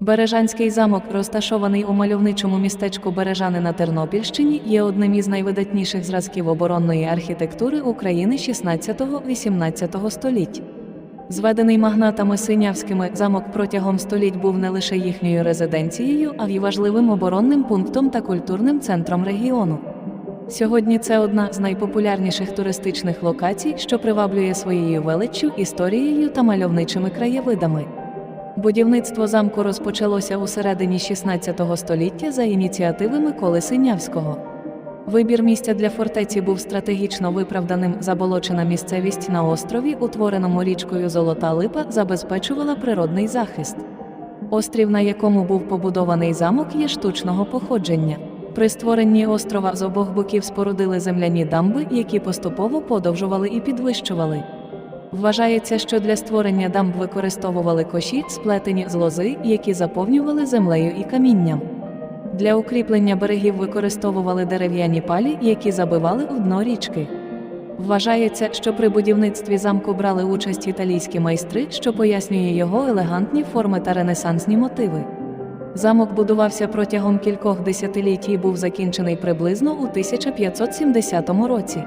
Бережанський замок, розташований у мальовничому містечку Бережани на Тернопільщині, є одним із найвидатніших зразків оборонної архітектури України 16-18 століть. Зведений магнатами синявськими, замок протягом століть був не лише їхньою резиденцією, а й важливим оборонним пунктом та культурним центром регіону. Сьогодні це одна з найпопулярніших туристичних локацій, що приваблює своєю величчю, історією та мальовничими краєвидами. Будівництво замку розпочалося у середині 16 століття за ініціативи Миколи Синявського. Вибір місця для фортеці був стратегічно виправданим. Заболочена місцевість на острові, утвореному річкою Золота Липа, забезпечувала природний захист. Острів, на якому був побудований замок, є штучного походження. При створенні острова з обох боків спорудили земляні дамби, які поступово подовжували і підвищували. Вважається, що для створення дамб використовували коші, сплетені з лози, які заповнювали землею і камінням. Для укріплення берегів використовували дерев'яні палі, які забивали в дно річки. Вважається, що при будівництві замку брали участь італійські майстри, що пояснює його елегантні форми та ренесансні мотиви. Замок будувався протягом кількох десятиліть і був закінчений приблизно у 1570 році.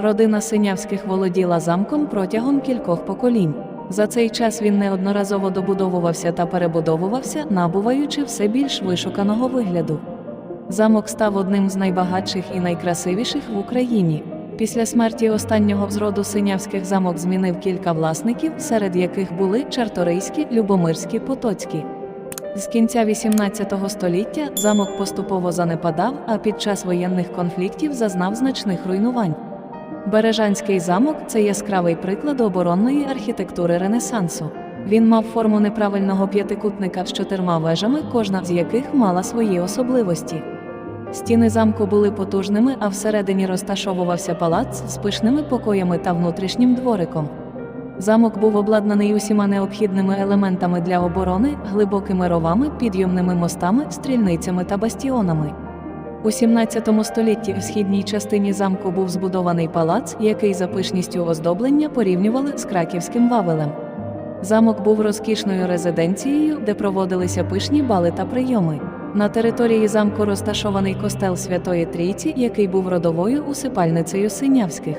Родина Синявських володіла замком протягом кількох поколінь. За цей час він неодноразово добудовувався та перебудовувався, набуваючи все більш вишуканого вигляду. Замок став одним з найбагатших і найкрасивіших в Україні. Після смерті останнього з роду синявських замок змінив кілька власників, серед яких були Чарторийські, Любомирські, Потоцькі. З кінця XVIII століття замок поступово занепадав, а під час воєнних конфліктів зазнав значних руйнувань. Бережанський замок це яскравий приклад оборонної архітектури Ренесансу. Він мав форму неправильного п'ятикутника з чотирма вежами, кожна з яких мала свої особливості. Стіни замку були потужними, а всередині розташовувався палац з пишними покоями та внутрішнім двориком. Замок був обладнаний усіма необхідними елементами для оборони, глибокими ровами, підйомними мостами, стрільницями та бастіонами. У 17 столітті в східній частині замку був збудований палац, який за пишністю оздоблення порівнювали з краківським вавелем. Замок був розкішною резиденцією, де проводилися пишні бали та прийоми. На території замку розташований костел Святої Трійці, який був родовою усипальницею синявських.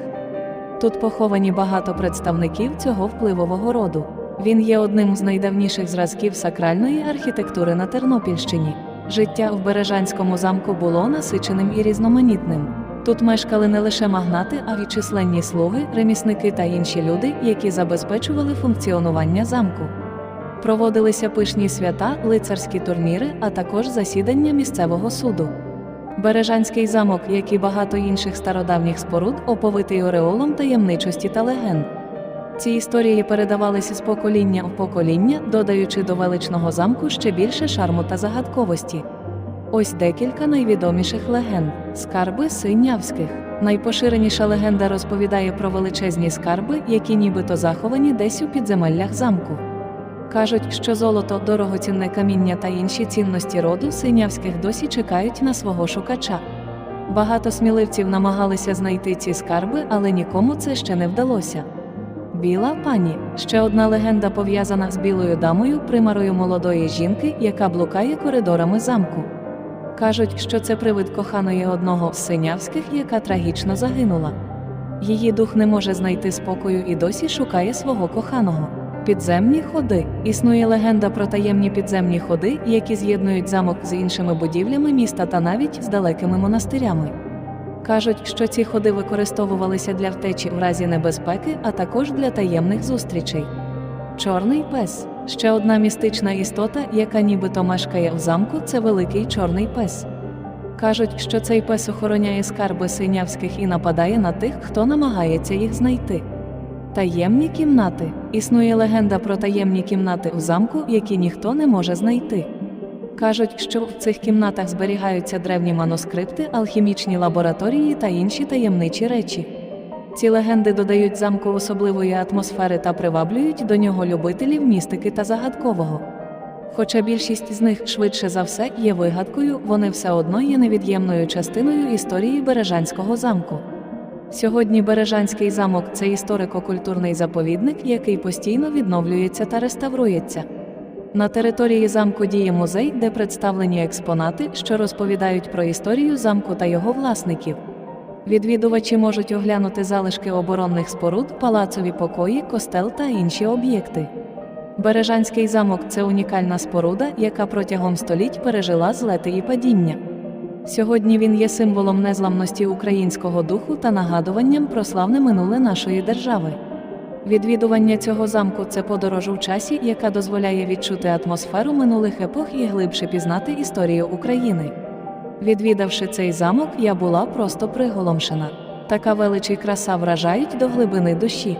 Тут поховані багато представників цього впливового роду. Він є одним з найдавніших зразків сакральної архітектури на Тернопільщині. Життя в Бережанському замку було насиченим і різноманітним. Тут мешкали не лише магнати, а й численні слуги, ремісники та інші люди, які забезпечували функціонування замку. Проводилися пишні свята, лицарські турніри, а також засідання місцевого суду. Бережанський замок, як і багато інших стародавніх споруд, оповитий ореолом таємничості та легенд. Ці історії передавалися з покоління в покоління, додаючи до величного замку ще більше шарму та загадковості. Ось декілька найвідоміших легенд: скарби синявських. Найпоширеніша легенда розповідає про величезні скарби, які нібито заховані десь у підземеллях замку. Кажуть, що золото, дорогоцінне каміння та інші цінності роду синявських досі чекають на свого шукача. Багато сміливців намагалися знайти ці скарби, але нікому це ще не вдалося. Біла пані ще одна легенда пов'язана з білою дамою, примарою молодої жінки, яка блукає коридорами замку. Кажуть, що це привид коханої одного з синявських, яка трагічно загинула. Її дух не може знайти спокою і досі шукає свого коханого. Підземні ходи. Існує легенда про таємні підземні ходи, які з'єднують замок з іншими будівлями міста та навіть з далекими монастирями. Кажуть, що ці ходи використовувалися для втечі в разі небезпеки, а також для таємних зустрічей. Чорний пес ще одна містична істота, яка нібито мешкає в замку, це великий чорний пес. Кажуть, що цей пес охороняє скарби синявських і нападає на тих, хто намагається їх знайти. Таємні кімнати. Існує легенда про таємні кімнати у замку, які ніхто не може знайти. Кажуть, що в цих кімнатах зберігаються древні манускрипти, алхімічні лабораторії та інші таємничі речі. Ці легенди додають замку особливої атмосфери та приваблюють до нього любителів містики та загадкового. Хоча більшість з них швидше за все є вигадкою, вони все одно є невід'ємною частиною історії Бережанського замку. Сьогодні Бережанський замок це історико-культурний заповідник, який постійно відновлюється та реставрується. На території замку діє музей, де представлені експонати, що розповідають про історію замку та його власників. Відвідувачі можуть оглянути залишки оборонних споруд, палацові покої, костел та інші об'єкти. Бережанський замок це унікальна споруда, яка протягом століть пережила злети і падіння. Сьогодні він є символом незламності українського духу та нагадуванням про славне минуле нашої держави. Відвідування цього замку це подорож у часі, яка дозволяє відчути атмосферу минулих епох і глибше пізнати історію України. Відвідавши цей замок, я була просто приголомшена. Така велич і краса вражають до глибини душі.